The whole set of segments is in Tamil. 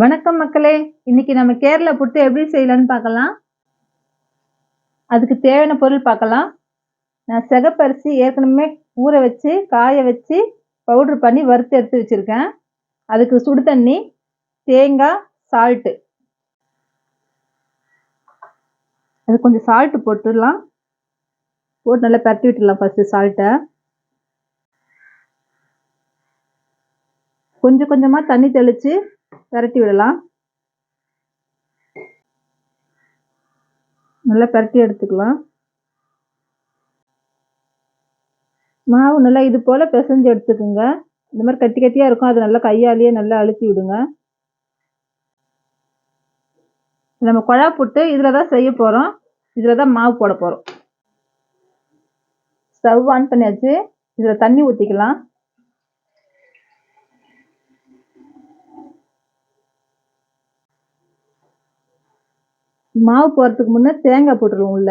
வணக்கம் மக்களே. இன்னைக்கு நம்ம கேரளா புட்டு எப்படி செய்யலாம்னு பார்க்கலாம். அதுக்கு தேவையான பொருள் பார்க்கலாம். நான் சிகப்பரிசி ஏற்கனவே ஊற வச்சு காய வச்சு பவுட்ரு பண்ணி வறுத்து எடுத்து வச்சுருக்கேன். அதுக்கு சுடு தண்ணி தேங்காய் சால்ட்டு அது கொஞ்சம் சால்ட்டு போட்டுடலாம். போட்டு நல்லா பரட்டி விட்டுடலாம் ஃபஸ்ட்டு சால்ட்டை கொஞ்சம் கொஞ்சமாக தண்ணி தெளித்து பரட்டி விடலாம். நல்லா பரட்டி எடுத்துக்கலாம். மாவு நல்லா இது போல் பிசைஞ்சு எடுத்துக்கோங்க. இந்த மாதிரி கட்டி கட்டியாக இருக்கும். அது நல்லா கையாலேயே நல்லா அழுத்தி விடுங்க. நம்ம குழா புட்டு இதில் தான் செய்ய போகிறோம் இதில் தான் மாவு போட போகிறோம் ஸ்டவ் ஆன் பண்ணியாச்சு. இதில் தண்ணி ஊற்றிக்கலாம் மாவு போடுறதுக்கு முன்னே தேங்காய் போட்டுருவோம் உள்ள.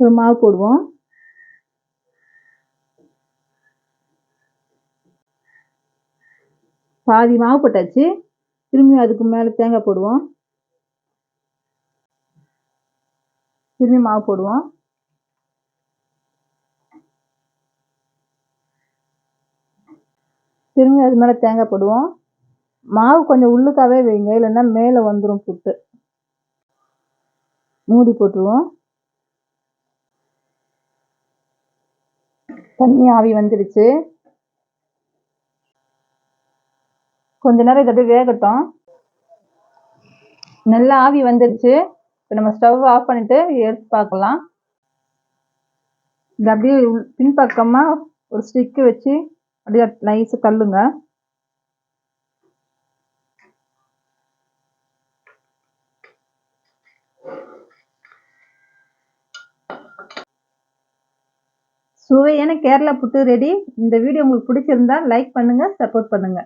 ஒரு மாவு போடுவோம். பாதி மாவு போட்டாச்சு. திரும்பி அதுக்கு மேலே தேங்காய் போடுவோம். திரும்பி மாவு போடுவோம். திரும்பி அது மேலே தேங்காய் போடுவோம். மாவு கொஞ்சம் உள்ளுக்காகவே வைங்க இல்லைன்னா மேலே வந்துடும் புட்டு. மூடி போட்டுருவோம். தண்ணி ஆவி வந்துடுச்சு கொஞ்ச நேரம் இதை அப்படியே வேகட்டும். நல்லா ஆவி வந்துடுச்சு இப்போ நம்ம ஸ்டவ் ஆஃப் பண்ணிட்டு எடுத்து பார்க்கலாம். இது அப்படியே பின்பக்கமாக ஒரு ஸ்டிக்கு வச்சு அப்படியே நைஸாக தள்ளுங்க. சுவையான கேரளா புட்டு ரெடி இந்த வீடியோ உங்களுக்கு பிடிச்சிருந்தா லைக் பண்ணுங்க சப்போர்ட் பண்ணுங்க.